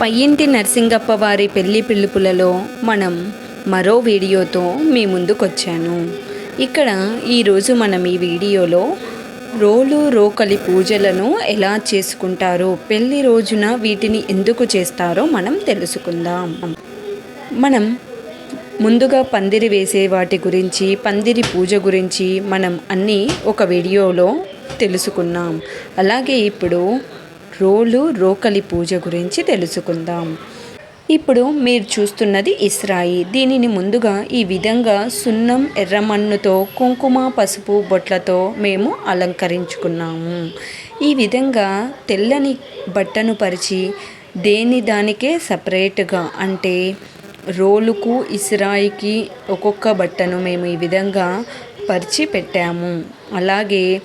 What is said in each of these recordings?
పయ్యింటి నరసింగప్ప వారి పెళ్ళి పిలుపులలో మనం మరో వీడియోతో మీ ముందుకొచ్చాను. ఇక్కడ ఈరోజు మనం ఈ వీడియోలో రోలు రోకలి పూజలను ఎలా చేసుకుంటారో పెళ్ళి రోజున వీటిని ఎందుకు చేస్తారో మనం తెలుసుకుందాం. మనం ముందుగా పందిరి వేసే వాటి గురించి పందిరి పూజ గురించి మనం అన్నీ ఒక వీడియోలో తెలుసుకున్నాం. అలాగే ఇప్పుడు రోలు రోకలి పూజ గురించి తెలుసుకుందాం. ఇప్పుడు మీరు చూస్తున్నది ఇస్రాయి. దీనిని ముందుగా ఈ విధంగా సున్నం ఎర్రమన్నుతో కుంకుమ పసుపు బొట్లతో మేము అలంకరించుకున్నాము. ఈ విధంగా తెల్లని బట్టను పరిచి దేని దానికే సపరేట్గా అంటే రోలుకు ఇస్రాయికి ఒక్కొక్క బట్టను మేము ఈ విధంగా పరిచి పెట్టాము. అలాగే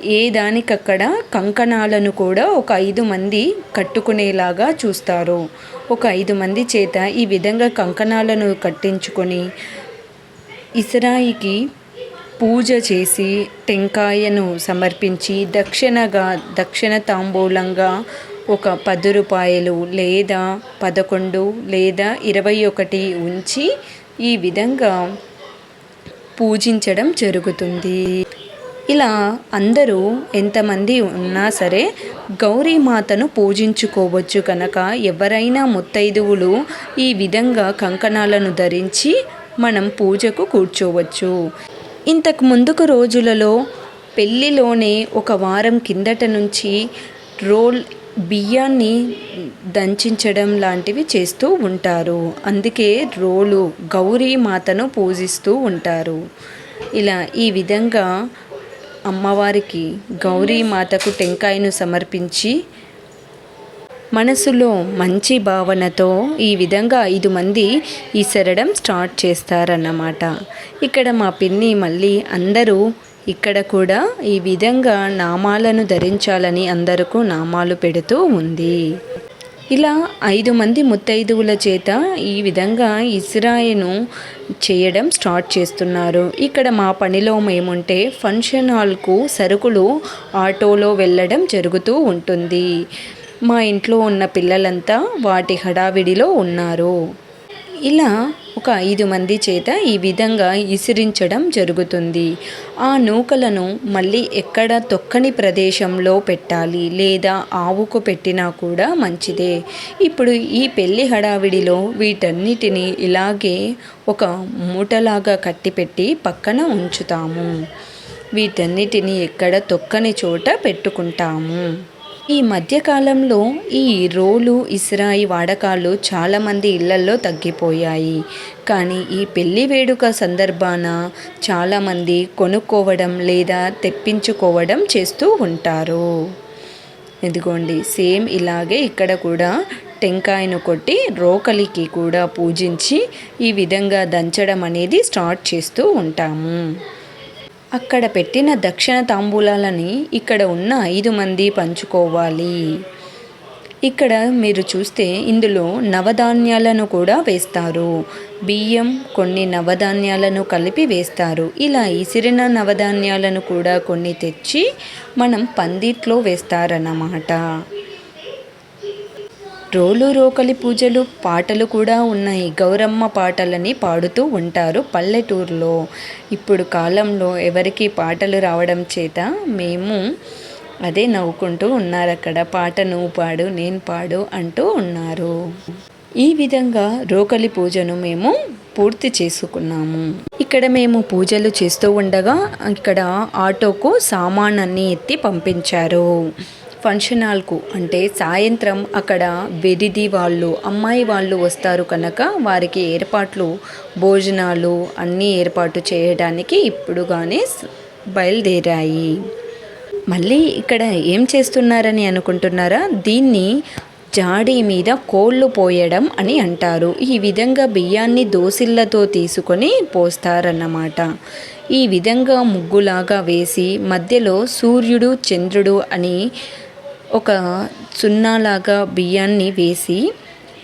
ఏ దానికక్కడ కంకణాలను కూడా ఒక ఐదు మంది కట్టుకునేలాగా చూస్తారు. ఒక ఐదు మంది చేత ఈ విధంగా కంకణాలను కట్టించుకొని ఇస్రాయికి పూజ చేసి టెంకాయను సమర్పించి దక్షిణగా దక్షిణ తాంబూలంగా ఒక పది రూపాయలు లేదా పదకొండు లేదా ఇరవై ఒకటి ఉంచి ఈ విధంగా పూజించడం జరుగుతుంది. ఇలా అందరూ ఎంతమంది ఉన్నా సరే గౌరీమాతను పూజించుకోవచ్చు కనుక ఎవరైనా ముత్తైదువులు ఈ విధంగా కంకణాలను ధరించి మనం పూజకు కూర్చోవచ్చు. ఇంతకు ముందుకు రోజులలో పెళ్ళిలోనే ఒక వారం కిందట నుంచి రోల్ బియ్యాన్ని దంచించడం లాంటివి చేస్తూ ఉంటారు. అందుకే రోలు గౌరీ మాతను పూజిస్తూ ఉంటారు. ఇలా ఈ విధంగా అమ్మవారికి గౌరీ మాతకు టెంకాయను సమర్పించి మనసులో మంచి భావనతో ఈ విధంగా ఐదు మంది ఈసరడం స్టార్ట్ చేస్తారన్నమాట. ఇక్కడ మా పిన్ని మళ్ళీ అందరూ ఇక్కడ కూడా ఈ విధంగా నామాలను ధరించాలని అందరకు నామాలు పెడుతూ ఉంది. ఇలా ఐదు మంది ముత్తైదువుల చేత ఈ విధంగా ఇస్రాయను చేయడం స్టార్ట్ చేస్తున్నారు. ఇక్కడ మా పనిలో మేముంటే ఫంక్షన్ హాల్కు సరుకులు ఆటోలో వెళ్ళడం జరుగుతూ ఉంటుంది. మా ఇంట్లో ఉన్న పిల్లలంతా వాటి హడావిడిలో ఉన్నారు. ఇలా ఒక ఐదు మంది చేత ఈ విధంగా ఇసిరించడం జరుగుతుంది. ఆ నూకలను మళ్ళీ ఎక్కడ తొక్కని ప్రదేశంలో పెట్టాలి లేదా ఆవుకు పెట్టినా కూడా మంచిదే. ఇప్పుడు ఈ పెళ్ళి హడావిడిలో వీటన్నిటిని ఇలాగే ఒక మూటలాగా కట్టిపెట్టి పక్కన ఉంచుతాము. వీటన్నిటిని ఎక్కడ తొక్కని చోట పెట్టుకుంటాము. ఈ మధ్యకాలంలో ఈ రోలు ఇస్రాయి వాడకాలు చాలామంది ఇళ్ళల్లో తగ్గిపోయాయి. కానీ ఈ పెళ్ళి వేడుక సందర్భాన చాలామంది కొనుక్కోవడం లేదా తెప్పించుకోవడం చేస్తూ ఉంటారు. ఇదిగోండి సేమ్ ఇలాగే ఇక్కడ కూడా టెంకాయను కొట్టి రోకలికి కూడా పూజించి ఈ విధంగా దంచడం అనేది స్టార్ట్ చేస్తూ ఉంటాము. అక్కడ పెట్టిన దక్షిణ తాంబూలాలని ఇక్కడ ఉన్న ఐదు మంది పంచుకోవాలి. ఇక్కడ మీరు చూస్తే ఇందులో నవధాన్యాలను కూడా వేస్తారు. బియ్యం కొన్ని నవధాన్యాలను కలిపి వేస్తారు. ఇలా ఇసిరిన నవధాన్యాలను కూడా కొన్ని తెచ్చి మనం పందిట్లో వేస్తారన్నమాట. రోలు రోకలి పూజలు పాటలు కూడా ఉన్నాయి. గౌరమ్మ పాటలని పాడుతూ ఉంటారు పల్లెటూరులో. ఇప్పుడు కాలంలో ఎవరికి పాటలు రావడం చేత మేము అదే నవ్వుకుంటూ ఉన్నారు అక్కడ పాట నువ్వు పాడు నేను పాడు అంటూ ఉన్నారు. ఈ విధంగా రోకలి పూజను మేము పూర్తి చేసుకున్నాము. ఇక్కడ మేము పూజలు చేస్తూ ఉండగా ఇక్కడ ఆటోకు సామానన్ని ఎత్తి పంపించారు. ఫంక్షన్ హాల్కు అంటే సాయంత్రం అక్కడ వెదిది వాళ్ళు అమ్మాయి వాళ్ళు వస్తారు కనుక వారికి ఏర్పాట్లు భోజనాలు అన్నీ ఏర్పాటు చేయడానికి ఇప్పుడుగానే బయలుదేరాయి. మళ్ళీ ఇక్కడ ఏం చేస్తున్నారని అనుకుంటున్నారా? దీన్ని జాడీ మీద కోళ్ళు పోయడం అని అంటారు. ఈ విధంగా బియ్యాన్ని దోసిళ్ళతో తీసుకొని పోస్తారన్నమాట. ఈ విధంగా ముగ్గులాగా వేసి మధ్యలో సూర్యుడు చంద్రుడు అని ఒక సున్నాలాగా బియ్యాన్ని వేసి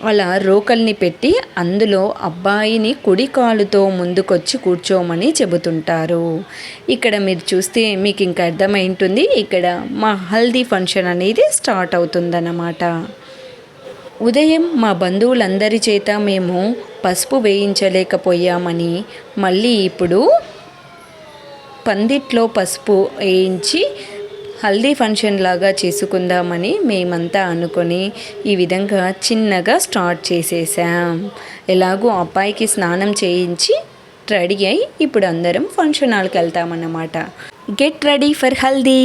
అలా రోకల్ని పెట్టి అందులో అబ్బాయిని కుడి కాలుతో ముందుకొచ్చి కూర్చోమని చెబుతుంటారు. ఇక్కడ మీరు చూస్తే మీకు ఇంకా అర్థమైంటుంది ఇక్కడ మా హల్దీ ఫంక్షన్ అనేది స్టార్ట్ అవుతుందన్నమాట. ఉదయం మా బంధువులందరి చేత మేము పసుపు వేయించలేకపోయామని మళ్ళీ ఇప్పుడు పందిట్లో పసుపు వేయించి హల్దీ ఫంక్షన్ లాగా చేసుకుందామని మేమంతా అనుకొని ఈ విధంగా చిన్నగా స్టార్ట్ చేసేసాం. ఎలాగో అబ్బాయికి స్నానం చేయించి రెడీ అయి ఇప్పుడు అందరం ఫంక్షన్ హాల్కి వెళ్తామన్నమాట. Get ready for haldi!